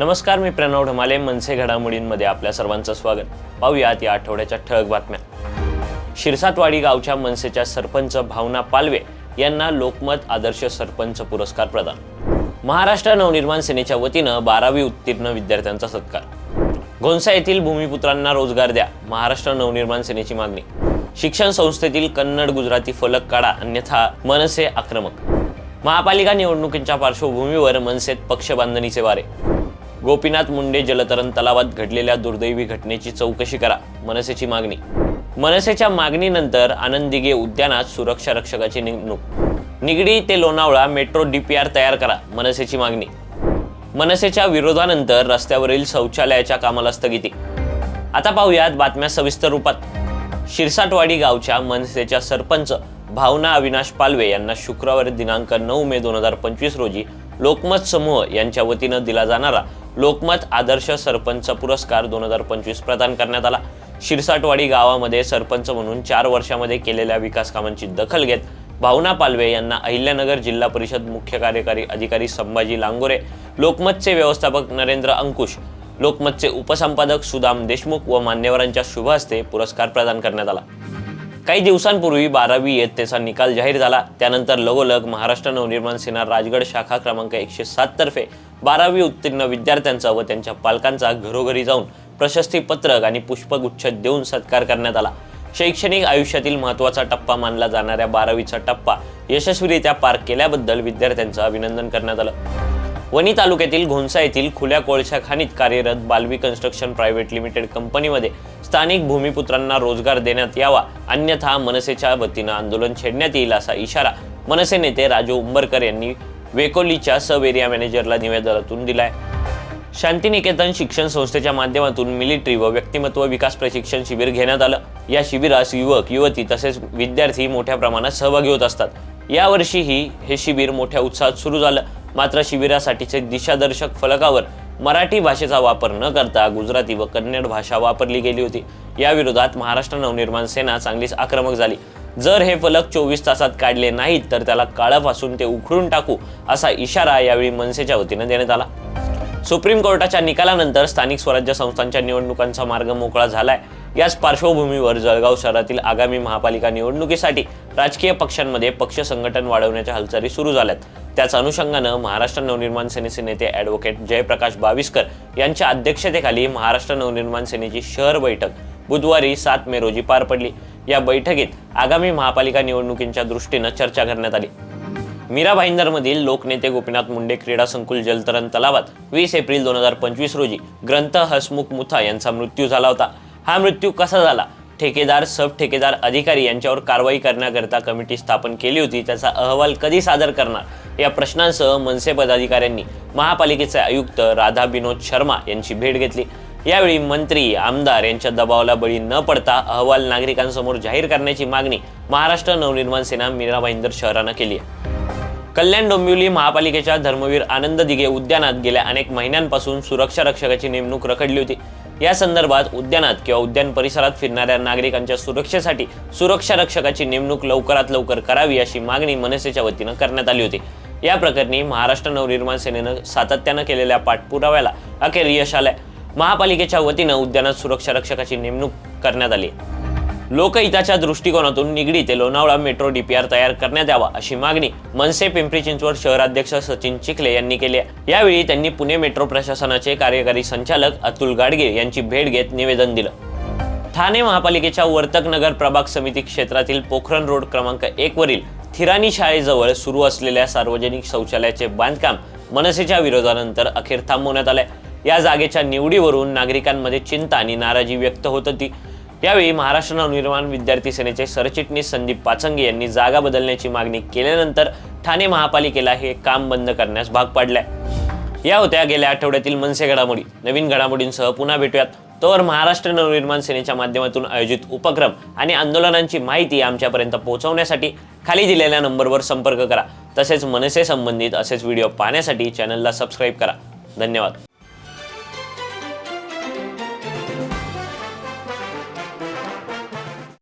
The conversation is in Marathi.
नमस्कार मी प्रणव ढमाले मनसे घडामोडींमध्ये आपल्या सर्वांचं स्वागत. पाहूयात या आठवड्याच्या ठळक बातम्या. शिरसाटवाडी गावच्या मनसेच्या सरपंच भावना पालवे यांना लोकमत आदर्श सरपंच पुरस्कार प्रदान. महाराष्ट्र नवनिर्माण सेनेच्या वतीनं बारावी उत्तीर्ण विद्यार्थ्यांचा सत्कार. घोणसा येथील भूमिपुत्रांना रोजगार द्या महाराष्ट्र नवनिर्माण सेनेची मागणी. शिक्षण संस्थेतील कन्नड गुजराती फलक काढा अन्यथा मनसे आक्रमक. महापालिका निवडणुकीच्या पार्श्वभूमीवर मनसेत पक्ष बांधणीचे वारे. गोपीनाथ मुंडे जलतरण तलावात घडलेल्या दुर्दैवी घटनेची चौकशी करा मनसेची मागणी. मनसेच्या मागणीनंतर आनंद दिघे उद्यानात सुरक्षा रक्षकाची नेमणूक निगडी ते लोणावळा मेट्रो डीपीआर तयार करा मनसेची मागणी. मनसेच्या विरोधानंतर रस्त्यावरील शौचालयाच्या कामाला स्थगिती. आता पाहूयात बातम्या सविस्तर रूपात. शिरसाटवाडी गावच्या मनसेच्या सरपंच भावना अविनाश पालवे यांना शुक्रवारी दिनांक नऊ मे दोन हजार पंचवीस रोजी लोकमत समूह यांच्या वतीनं दिला जाणारा लोकमत आदर्श सरपंच पुरस्कार दोन हजार पंचवीस प्रदान करण्यात आला. शिरसाटवाडी गावामध्ये सरपंच म्हणून चार वर्षामध्ये केलेल्या विकास कामांची दखल घेत भावना पालवे यांना अहिल्यानगर जिल्हा परिषद मुख्य कार्यकारी अधिकारी संभाजी लांगोरे लोकमतचे व्यवस्थापक नरेंद्र अंकुश लोकमतचे उपसंपादक सुदाम देशमुख व मान्यवरांच्या शुभ हस्ते पुरस्कार प्रदान करण्यात आला. काही दिवसांपूर्वी बारावी इयत्तेचा निकाल जाहीर झाला. त्यानंतर लगोलग महाराष्ट्र नवनिर्माण सेना राजगड शाखा क्रमांक एकशे सात तर्फे बारावी उत्तीर्ण विद्यार्थ्यांचा व त्यांच्या पालकांचा घरोघरी जाऊन प्रशस्तीपत्रक आणि पुष्पगुच्छ देऊन सत्कार करण्यात आला. शैक्षणिक आयुष्यातील महत्त्वाचा टप्पा मानला जाणाऱ्या बारावीचा टप्पा यशस्वीरित्या पार केल्याबद्दल विद्यार्थ्यांचं अभिनंदन करण्यात आलं. वणी तालुक्यातील घोणसा येथील खुल्या कोळशा खाणीत कार्यरत बालवी कन्स्ट्रक्शन प्रायव्हेट लिमिटेड कंपनीमध्ये स्थानिक भूमिपुत्रांना रोजगार देण्यात यावा अन्यथा मनसेच्या वतीनं आंदोलन छेडण्यात येईल असा इशारा मनसे नेते राजू उंबरकर यांनी वेकोलीच्या सब एरिया मॅनेजरला निवेदनातून दिलाय. शांतिनिकेतन शिक्षण संस्थेच्या माध्यमातून मिलिटरी व व्यक्तिमत्व विकास प्रशिक्षण शिबिर घेण्यात आलं. या शिबिरास युवक युवती तसेच विद्यार्थी मोठ्या प्रमाणात सहभागी होत असतात. यावर्षीही हे शिबिर मोठ्या उत्साहात सुरू झालं. मात्र शिबिरासाठीचे दिशादर्शक फलकावर मराठी भाषेचा वापर न करता गुजराती व कन्नड भाषा वापरली गेली होती. या विरोधात महाराष्ट्र नवनिर्माण सेना चांगलीच आक्रमक झाली. जर हे फलक चोवीस तासात काढले नाहीत तर त्याला काळापासून ते उखडून टाकू असा इशारा यावेळी मनसेच्या वतीनं देण्यात आला. सुप्रीम कोर्टाच्या निकालानंतर स्थानिक स्वराज्य संस्थांच्या निवडणुकांचा मार्ग मोकळा झालाय. याच पार्श्वभूमीवर जळगाव शहरातील आगामी महापालिका निवडणुकीसाठी राजकीय पक्षांमध्ये पक्ष संघटन वाढवण्याच्या हालचाली सुरू झाल्यात. त्याच अनुषंगानं महाराष्ट्र नवनिर्माण सेनेचे नेते ॲडव्होकेट जयप्रकाश बाविस्कर यांच्या अध्यक्षतेखाली महाराष्ट्र नवनिर्माण सेनेची शहर बैठक बुधवारी सात मे रोजी पार पडली. या बैठकीत आगामी महापालिका निवडणुकींच्या दृष्टीनं चर्चा करण्यात आली. मीरा भाईंदरमधील लोकनेते गोपीनाथ मुंडे क्रीडा संकुल जलतरण तलावात वीस एप्रिल दोन हजार पंचवीस रोजी ग्रंथ हसमुख मुथा यांचा मृत्यू झाला होता. हा मृत्यू कसा झाला? ठेकेदार सब ठेकेदार अधिकारी यांच्यावर कारवाई करण्याकरता कमिटी स्थापन केली होती. त्याचा अहवाल कधी सादर करणार? या प्रश्नांसह मनसे पदाधिकाऱ्यांनी महापालिकेचे आयुक्त राधा विनोद शर्मा यांची भेट घेतली. यावेळी मंत्री आमदार यांच्या दबावाला बळी न पडता अहवाल नागरिकांसमोर जाहीर करण्याची मागणी महाराष्ट्र नवनिर्माण सेना मीरा भाईंदर शहरानं केली आहे. कल्याण डोंबिवली महापालिकेच्या धर्मवीर आनंद दिघे उद्यानात गेल्या अनेक महिन्यांपासून सुरक्षा रक्षकाची नेमणूक रखडली होती. या संदर्भात उद्यानात किंवा उद्यान परिसरात फिरणाऱ्या नागरिकांच्या सुरक्षेसाठी सुरक्षा रक्षकाची नेमणूक लवकरात लवकर करावी अशी मागणी मनसेच्या वतीनं करण्यात आली होती. या प्रकरणी महाराष्ट्र नवनिर्माण सेनेनं सातत्यानं केलेल्या पाठपुराव्याला अखेर यश आलंय. महापालिकेच्या वतीनं उद्यानात सुरक्षा रक्षकाची नेमणूक करण्यात आली लोकहिताच्या दृष्टिकोनातून निगडी ते लोणावळा मेट्रो डीपीआर तयार करण्यात यावा अशी मागणी मनसे पिंपरी चिंचवड शहराध्यक्ष सचिन चिखले यांनी केली आहे. यावेळी त्यांनी पुणे मेट्रो प्रशासनाचे कार्यकारी संचालक अतुल गाडगे यांची भेट घेत निवेदन दिलं. ठाणे महापालिकेच्या वर्तक नगर प्रभाग समिती क्षेत्रातील पोखरण रोड क्रमांक एक वरील थिराणी शाळेजवळ सुरू असलेल्या सार्वजनिक शौचालयाचे बांधकाम मनसेच्या विरोधानंतर अखेर थांबवण्यात आले या जागेच्या निवडीवरून नागरिकांमध्ये चिंता आणि नाराजी व्यक्त होत होती. यावेळी महाराष्ट्र नवनिर्माण विद्यार्थी सेनेचे सरचिटणीस संदीप पाचंगे यांनी जागा बदलण्याची मागणी केल्यानंतर ठाणे महापालिकेला हे काम बंद करण्यास भाग पाडलंय. या होत्या गेल्या आठवड्यातील मनसे घडामोडी. नवीन घडामोडींसह पुन्हा भेटूयात. तोवर महाराष्ट्र नवनिर्माण सेनेच्या माध्यमातून आयोजित उपक्रम आणि आंदोलनांची माहिती आमच्यापर्यंत पोहोचवण्यासाठी खाली दिलेल्या नंबरवर संपर्क करा. तसेच मनसे संबंधित असेच व्हिडिओ पाहण्यासाठी चॅनलला सबस्क्राईब करा. धन्यवाद.